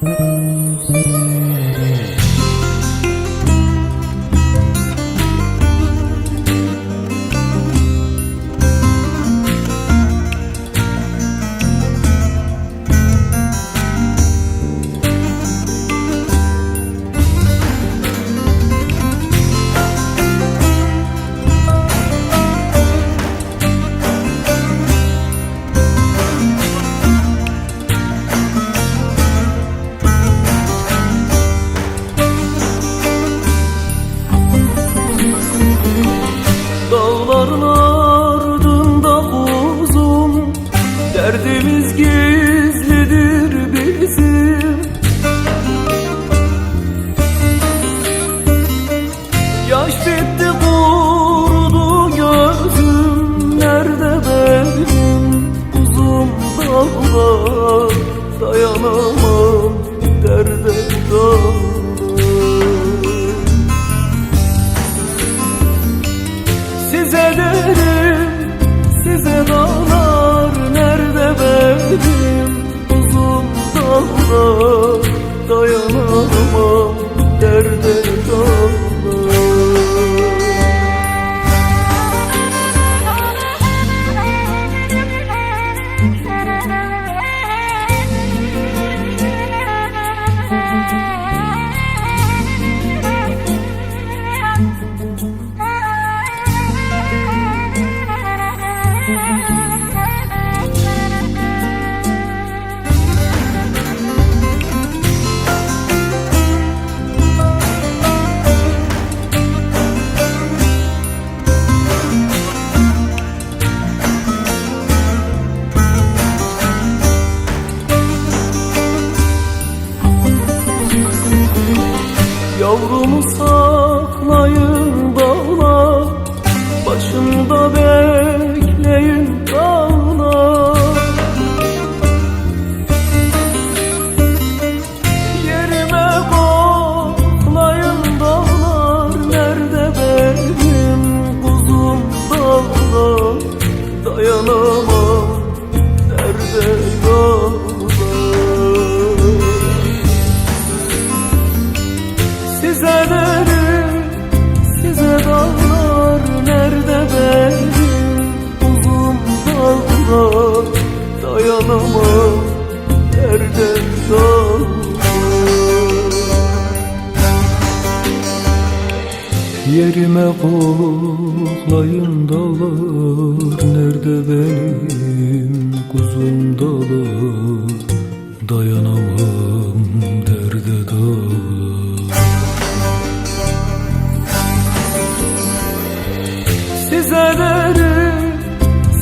Mm-hmm. Derdimiz gizlidir bizim. Yaş bitti kurudu gözüm. Nerede benim uzun dağlar? Dayanamam derde dağlar. Size derim, size dağlar dağlar Dayanamam derde dağlar Yavrumu Yerime koklayın dağlar Nerede benim kuzum dağlar? Dayanamam derde dağlar. Size derim,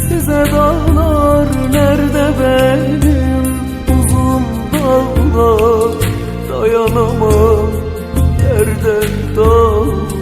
size dağlar Nerede benim uzun dağlar? Dayanamam, nerede dağlar